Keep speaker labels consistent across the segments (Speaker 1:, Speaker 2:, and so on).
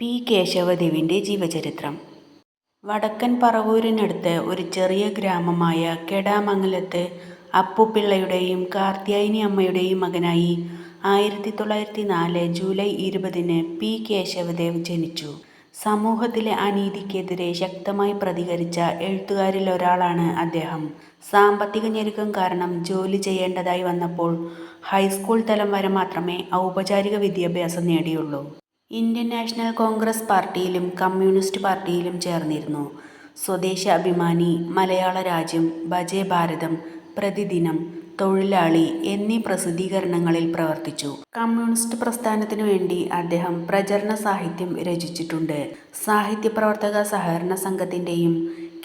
Speaker 1: P കേശവദേവിന്റെ ജീവചരിത്രം വടക്കൻ പറവൂരിനടുത്ത് ഒരു ചെറിയ ഗ്രാമമായ കെടാമംഗലത്ത് അപ്പുപിള്ളയുടെയും കാർത്യായനി അമ്മയുടെയും മകനായി ആയിരത്തി തൊള്ളായിരത്തി നാല് ജൂലൈ ഇരുപതിന് പി കേശവദേവ് ജനിച്ചു. സമൂഹത്തിലെ അനീതിക്കെതിരെ ശക്തമായി പ്രതികരിച്ച എഴുത്തുകാരിൽ ഒരാളാണ് അദ്ദേഹം. സാമ്പത്തിക ഞെരുക്കം കാരണം ജോലി ചെയ്യേണ്ടതായി വന്നപ്പോൾ ഹൈസ്കൂൾ തലം വരെ മാത്രമേ ഔപചാരിക വിദ്യാഭ്യാസം നേടിയുള്ളൂ. ഇന്ത്യൻ നാഷണൽ കോൺഗ്രസ് പാർട്ടിയിലും കമ്മ്യൂണിസ്റ്റ് പാർട്ടിയിലും ചേർന്നിരുന്നു. സ്വദേശ അഭിമാനി മലയാള രാജ്യം ബജേ ഭാരതം, പ്രതിദിനം, തൊഴിലാളി എന്നീ പ്രസിദ്ധീകരണങ്ങളിൽ പ്രവർത്തിച്ചു. കമ്മ്യൂണിസ്റ്റ് പ്രസ്ഥാനത്തിനു വേണ്ടി അദ്ദേഹം പ്രചരണ സാഹിത്യം രചിച്ചിട്ടുണ്ട്. സാഹിത്യ പ്രവർത്തക സഹകരണ സംഘത്തിന്റെയും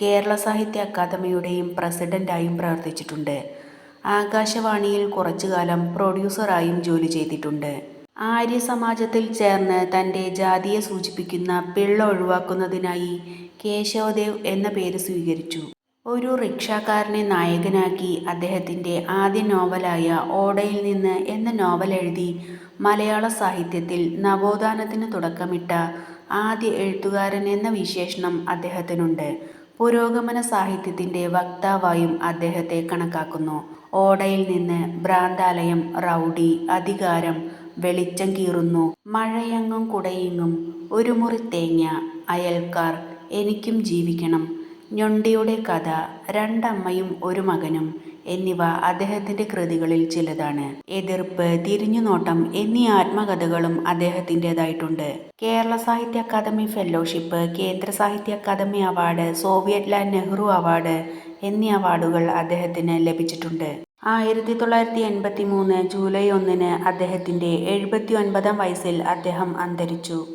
Speaker 1: കേരള സാഹിത്യ അക്കാദമിയുടെയും പ്രസിഡന്റായും പ്രവർത്തിച്ചിട്ടുണ്ട്. ആകാശവാണിയിൽ കുറച്ചുകാലം പ്രൊഡ്യൂസറായും ജോലി ചെയ്തിട്ടുണ്ട്. ആര്യസമാജത്തിൽ ചേർന്ന് തന്റെ ജാതിയെ സൂചിപ്പിക്കുന്ന പിള്ള ഒഴിവാക്കുന്നതിനായി കേശവദേവ് എന്ന പേര് സ്വീകരിച്ചു. ഒരു റിക്ഷാക്കാരനെ നായകനാക്കി അദ്ദേഹത്തിന്റെ ആദ്യ നോവലായ ഓടയിൽ നിന്ന് എന്ന നോവൽ എഴുതി മലയാള സാഹിത്യത്തിൽ നവോത്ഥാനത്തിന് തുടക്കമിട്ട ആദ്യ എഴുത്തുകാരൻ എന്ന വിശേഷണം അദ്ദേഹത്തിനുണ്ട്. പുരോഗമന സാഹിത്യത്തിന്റെ വക്താവായും അദ്ദേഹത്തെ കണക്കാക്കുന്നു. ഓടയിൽ നിന്ന്, ഭ്രാന്താലയം, റൗഡി, അധികാരം, വെളിച്ചം കീറുന്നു, മഴയങ്ങും കുടയിങ്ങും, ഒരു മുറി തേങ്ങ, അയൽക്കാർ, എനിക്കും ജീവിക്കണം, ഞൊണ്ടിയുടെ കഥ, രണ്ടമ്മയും ഒരു മകനും. എന്നിവ അദ്ദേഹത്തിന്റെ കൃതികളിൽ ചിലതാണ്. എതിർപ്പ്, തിരിഞ്ഞുനോട്ടം എന്നീ ആത്മകഥകളും അദ്ദേഹത്തിന്റേതായിട്ടുണ്ട്. കേരള സാഹിത്യ അക്കാദമി ഫെലോഷിപ്പ്, കേന്ദ്ര Sahitya academy award, Soviet Land Nehru award എന്നീ അവാർഡുകൾ അദ്ദേഹത്തിന് ലഭിച്ചിട്ടുണ്ട്. ആയിരത്തി തൊള്ളായിരത്തി എൺപത്തി മൂന്ന് ജൂലൈ ഒന്നിന് അദ്ദേഹത്തിന്റെ എഴുപത്തിയൊൻപതാം വയസ്സിൽ അദ്ദേഹം അന്തരിച്ചു.